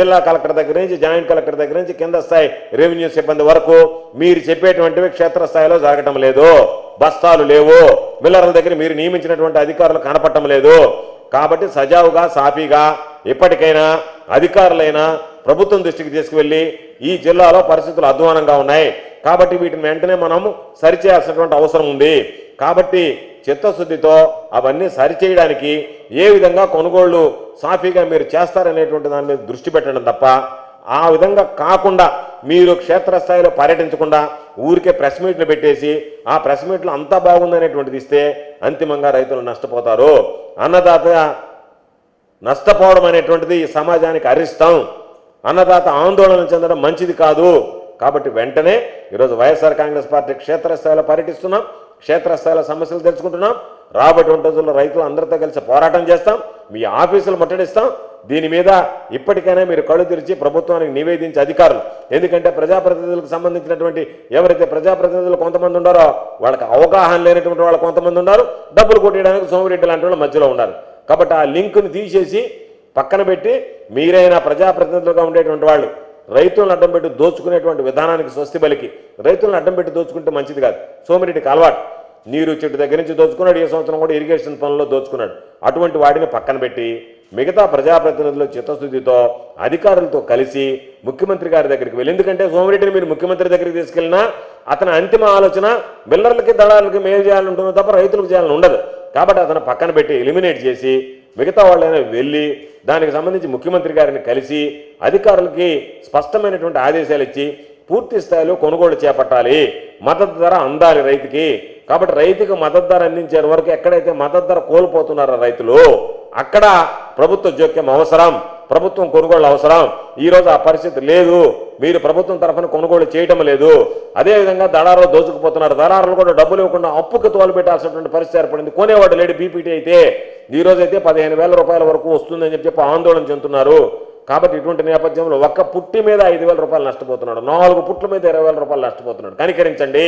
జిల్లా కలెక్టర్ దగ్గర నుంచి జాయింట్ కలెక్టర్ దగ్గర నుంచి కింద స్థాయి రెవెన్యూ సిబ్బంది వరకు మీరు చెప్పేటువంటివి క్షేత్రస్థాయిలో జరగటం లేదు. బస్తాలు లేవు. మిల్లర్ల దగ్గర మీరు నియమించినటువంటి అధికారులు కనపడటం లేదు. కాబట్టి సజావుగా సాఫీగా ఇప్పటికైనా అధికారులైనా ప్రభుత్వం దృష్టికి తీసుకువెళ్ళి ఈ జిల్లాలో పరిస్థితులు అధ్వానంగా ఉన్నాయి. కాబట్టి వీటిని వెంటనే మనము సరిచేయాల్సినటువంటి అవసరం ఉంది. కాబట్టి చిత్తశుద్ధితో అవన్నీ సరిచేయడానికి ఏ విధంగా కొనుగోళ్ళు సాఫీగా మీరు చేస్తారనేటువంటి దాని మీద దృష్టి పెట్టడం తప్ప ఆ విధంగా కాకుండా మీరు క్షేత్రస్థాయిలో పర్యటించకుండా ఊరికే ప్రెస్ మీట్లు పెట్టేసి ఆ ప్రెస్ మీట్లు అంతా బాగుందనేటువంటిది ఇస్తే అంతిమంగా రైతులు నష్టపోతారు. అన్నదాత నష్టపోవడం అనేటువంటిది ఈ సమాజానికి అరిష్టం. అన్నదాత ఆందోళన చెందడం మంచిది కాదు. కాబట్టి వెంటనే ఈరోజు వైఎస్ఆర్ కాంగ్రెస్ పార్టీ క్షేత్రస్థాయిలో పర్యటిస్తున్నాం. క్షేత్రస్థాయిలో సమస్యలు తెలుసుకుంటున్నాం. రాబోయే రోజుల్లో రైతులు అందరితో కలిసి పోరాటం చేస్తాం. మీ ఆఫీసులు ముట్టడిస్తాం. దీని మీద ఇప్పటికైనా మీరు కళ్ళు తెరిచి ప్రభుత్వానికి నివేదించే అధికారులు. ఎందుకంటే ప్రజాప్రతినిధులకు సంబంధించినటువంటి ఎవరైతే ప్రజాప్రతినిధులు కొంతమంది ఉన్నారో వాళ్ళకి అవగాహన లేనటువంటి వాళ్ళు కొంతమంది ఉన్నారు. డబ్బులు కొట్టేయడానికి సోమిరెడ్డి లాంటి వాళ్ళు మధ్యలో ఉన్నారు. కాబట్టి ఆ లింక్ని తీసేసి పక్కన పెట్టి మీరైనా ప్రజాప్రతినిధులుగా ఉండేటువంటి వాళ్ళు రైతులను అడ్డం పెట్టి దోచుకునేటువంటి విధానానికి స్వస్తి బలికి. రైతులను అడ్డం పెట్టి దోచుకుంటే మంచిది కాదు. సోమిరెడ్డికి అలవాటు నీరు చెట్టు దగ్గర నుంచి దోచుకున్నాడు ఈ సంవత్సరం కూడా ఇరిగేషన్ పనుల్లో దోచుకున్నాడు. అటువంటి వాడిని పక్కన పెట్టి మిగతా ప్రజాప్రతినిధుల చిత్తశుద్ధితో అధికారులతో కలిసి ముఖ్యమంత్రి గారి దగ్గరికి వెళ్ళి ఎందుకంటే సోమిరెడ్డిని మీరు ముఖ్యమంత్రి దగ్గరికి తీసుకెళ్ళినా అతని అంతిమ ఆలోచన బిల్లర్లకి దళాలకి మేలు చేయాలంటుందో ఉంటుంది తప్ప రైతులకు చేయాలని ఉండదు. కాబట్టి అతను పక్కన పెట్టి ఎలిమినేట్ చేసి మిగతా వాళ్ళైనా వెళ్ళి దానికి సంబంధించి ముఖ్యమంత్రి గారిని కలిసి అధికారులకి స్పష్టమైనటువంటి ఆదేశాలు ఇచ్చి పూర్తి స్థాయిలో కొనుగోలు చేపట్టాలి. మద్దతు ధర అందాలి రైతుకి. కాబట్టి రైతుకు మద్దతు ధర అందించే వరకు ఎక్కడైతే మద్దతు ధర కోల్పోతున్నారో రైతులు అక్కడ ప్రభుత్వ జోక్యం అవసరం ప్రభుత్వం కొనుగోళ్ళు అవసరం. ఈ రోజు ఆ పరిస్థితి లేదు. మీరు ప్రభుత్వం తరఫున కొనుగోలు చేయటం లేదు. అదేవిధంగా దళారులు దోచుకుపోతున్నారు. దళారులు కూడా డబ్బులు ఇవ్వకుండా అప్పుకి తోలు పెట్టాల్సినటువంటి పరిస్థితి ఏర్పడింది. కొనేవాడు లేడు బీపీటీ అయితే. ఈ రోజైతే పదిహేను వేల రూపాయల వరకు వస్తుందని చెప్పి చెప్పి ఆందోళన చెందుతున్నారు. కాబట్టి ఇటువంటి నేపథ్యంలో ఒక్క పుట్టి మీద ఐదు వేల రూపాయలు నష్టపోతున్నాడు. నాలుగు పుట్ల మీద ఇరవై వేల రూపాయలు నష్టపోతున్నాడు. కనికరించండి.